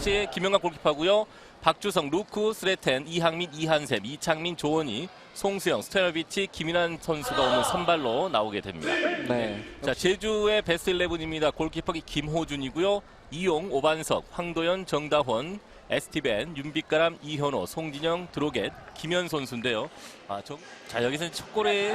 FC 김영각 골키퍼고요. 박주성, 루크, 스레텐, 이항민, 이한샘, 이창민, 조원희, 송수영, 스테너비치, 김인환 선수가 오늘 선발로 나오게 됩니다. 네. 자 제주의 베스트 11입니다. 골키퍼가 김호준이고요. 이용, 오반석, 황도현, 정다원, 에스티벤, 윤빛가람, 이현호, 송진영, 드로겟, 김현 선수인데요. 아, 저, 자 여기서 첫 골에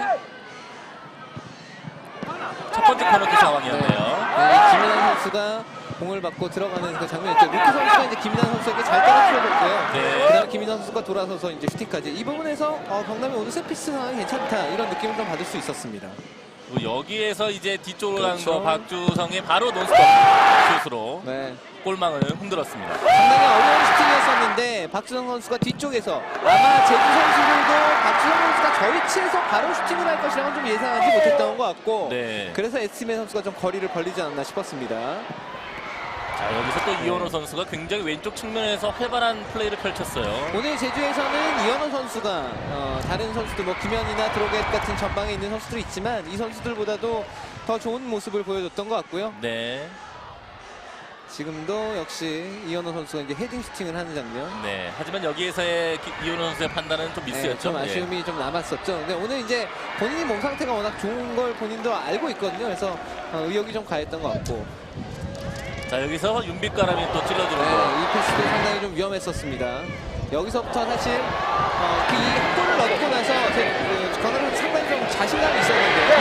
첫 번째 코너킥 상황이었네요. 네, 김민환 선수가 공을 받고 들어가는 그 장면이었죠. 루키 선수가 이제 김민환 선수에게 잘 떨어뜨려줬고요. 네. 그다음 김민환 선수가 돌아서서 이제 슈팅까지 이 부분에서 어, 경남이 오늘 세피스 상황이 괜찮다 이런 느낌을 좀 받을 수 있었습니다. 그리고 여기에서 이제 뒤쪽으로 간 그렇죠. 거 박주성의 바로 논스톱 슛으로 네. 골망을 흔들었습니다. 상당히 어려운 슈팅이었었는데 박주성 선수가 뒤쪽에서 아마 제주 선수들도 박주성 선수가 저 위치에서 바로 슈팅을 할 것이라고는 좀 예상하지 못했던 것 같고 네. 그래서 에스티맨 선수가 좀 거리를 벌리지 않나 싶었습니다. 자 여기서 또 이현호 선수가 굉장히 왼쪽 측면에서 활발한 플레이를 펼쳤어요. 오늘 제주에서는 이현호 선수가 어, 다른 선수들 뭐 김현이나 드로겟 같은 전방에 있는 선수들이 있지만 이 선수들보다도 더 좋은 모습을 보여줬던 것 같고요. 네, 지금도 역시 이현호 선수가 이제 헤딩 슈팅을 하는 장면. 네. 하지만 여기에서의 기- 이현호 선수의 판단은 좀 네, 미스였죠. 좀 예. 아쉬움이 좀 남았었죠. 근데 오늘 이제 본인이 몸 상태가 워낙 좋은 걸 본인도 알고 있거든요. 그래서 어, 의욕이 좀 가했던 것 같고. 자 여기서 윤빛가람이 또 네, 찔러들어고 이 패스도 상당히 좀 위험했었습니다. 여기서부터 사실 어, 그이 골을 넣고 나서 제, 그, 권한은 상당히 좀 자신감이 있었는데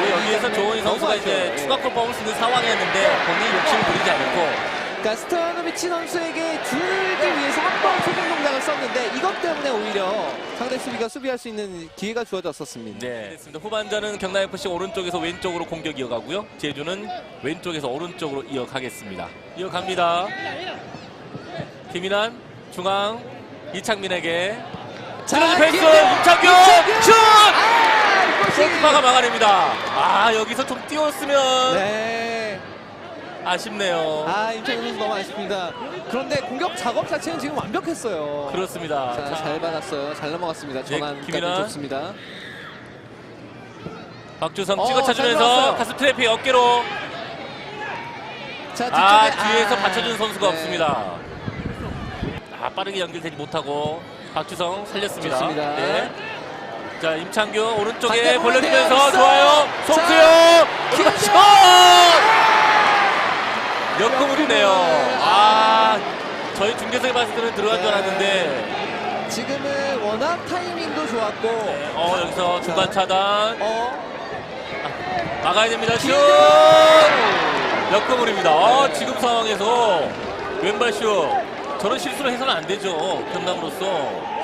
그리고 여기에서 조원희 선수가 이제. 예. 추가 골 뽑을 수 있는 상황이었는데 본인이 욕심을 부리지 않고 그러니까 스토야노비치 선수에게 주기 위해서 한번 소금 동작을 썼는데 이것 때문에 오히려 상대 수비가 수비할 수 있는 기회가 주어졌었습니다. 네. 됐습니다. 후반전은 경남 FC 오른쪽에서 왼쪽으로 공격 이어가고요. 제주는 왼쪽에서 오른쪽으로 이어가겠습니다. 이어갑니다. 김인환 중앙 이창민에게 찔러준 패스! 임창규! 슛! 아, 골키퍼가 막아냅니다. 아 여기서 좀 띄웠으면 네. 아쉽네요. 아, 임창규 선수 너무 아쉽습니다. 그런데 공격 작업 자체는 지금 완벽했어요. 그렇습니다. 자, 자, 잘 받았어요. 잘 넘어갔습니다. 네, 전환까지 김민환. 좋습니다. 박주성 어, 잘 찍어 차주면서 들어왔어요. 가슴 트래픽 어깨로 자, 아 뒤쪽에- 뒤에서 아, 받쳐준 선수가 네. 없습니다. 아 빠르게 연결되지 못하고 박주성 살렸습니다. 좋습니다. 네. 자 임창규 오른쪽에 벌려주면서 보내요. 좋아요. 자, 송수영 오른발! 슛! 역금을이네요. 역금을. 아 저희 중계석에 봤을 때는 들어간 줄 네. 알았는데 지금은 워낙 타이밍도 좋았고 네, 어 여기서 중간 자. 차단 어, 막아야 됩니다. 슛! 역금을입니다. 아, 지금 상황에서 왼발 슛. 저런 실수를 해서는 안 되죠. 경남으로서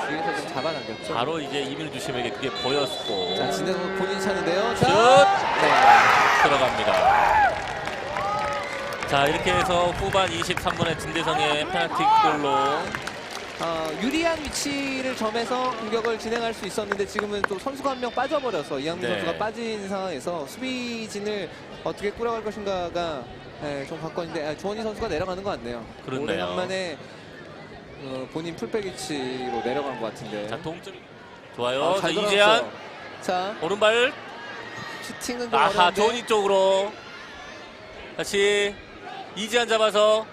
뒤에서 좀 잡아당겼죠. 바로 이제 이민우 주심에게 그게 보였고 자, 진행은 본인 차는데요. 슛! 자, 네. 들어갑니다. 자 이렇게 해서 후반 23분에 진대성의 페널티 골로 어, 유리한 위치를 점해서 공격을 진행할 수 있었는데 지금은 또 선수가 한 명 빠져버려서 이양민 네. 선수가 빠진 상황에서 수비진을 어떻게 꾸려갈 것인가가 네, 좀 관건인데 아, 조원희 선수가 내려가는 것 같네요. 그렇네요. 오래간만에 어, 본인 풀백 위치로 내려간 것 같은데. 자 동점 좋아요. 아, 자, 잘 이재한. 자, 오른발 슈팅은 좀 아하 어려운데. 조니 쪽으로 다시 이재한 잡아서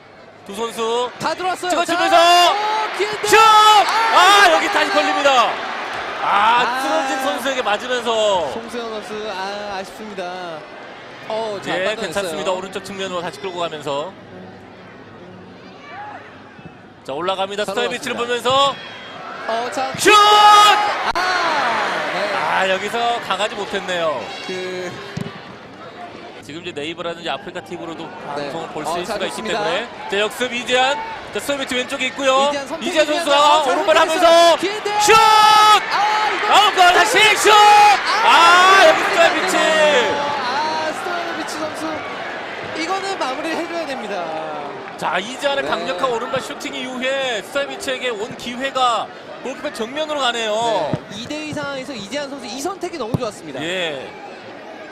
두 선수 다 들어왔어요. 기회인데. 슛! 아 여기 다시 걸립니다. 아 아. 쓰러진 선수에게 맞으면서 송수영 선수 아 아쉽습니다. 어, 자, 예. 괜찮습니다. 오른쪽 측면으로 다시 끌고 가면서 자 올라갑니다. 잘 올라왔습니다. 보면서 어, 자, 슛! 아, 네. 아 여기서 강하지 못했네요. 그 지금 이제 네이버라든지 아프리카 TV로도 방송을 볼 수 어, 있을 자, 수가 있기 좋습니다. 때문에 자 역습 이재한 자 스타일비치 왼쪽에 있고요. 이재한 선택, 이재한 이재한 선수가 선수. 오른발 자, 하면서 기회인데요. 슛! 아, 이거 아웃 골 다시 슛! 아 여기 스타일비치 아, 스토야노비치 선수 이거는 마무리를 해줘야 됩니다. 자 이재한의 네. 강력한 오른발 슈팅 이후에 스타일비치에게 온 기회가 골키퍼 정면으로 가네요. 네, 2대2 상황에서 이재한 선수 이 선택이 너무 좋았습니다. 예.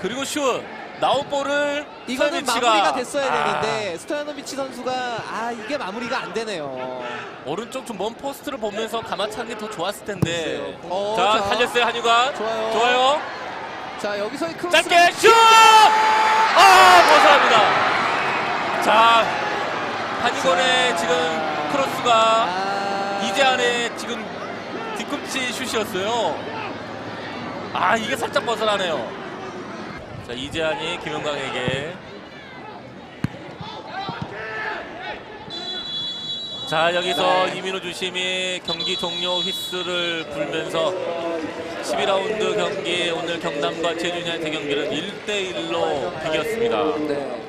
그리고 슛 나온 볼을 이거는 스타일비치가- 마무리가 됐어야 아, 되는데 스토야노비치 선수가 아 이게 마무리가 안 되네요. 오른쪽 좀 먼 포스트를 보면서 가마차는 게 더 좋았을 텐데. 글쎄요. 어, 자, 자. 살렸어요 한유관. 좋아요. 좋아요. 자 여기서의 크로스 짧게 슛! 아 벗어납니다. 자 한이건의 지금 크로스가 아... 이재한의 지금 뒤꿈치 슛이었어요. 아 이게 살짝 벗어나네요. 자 이재한이 김영광에게 자 여기서 이민호 주심이 경기 종료 휘스를 불면서 12라운드 경기 오늘 경남과 제주니아의 대경기는 1대1로 비겼습니다. 네.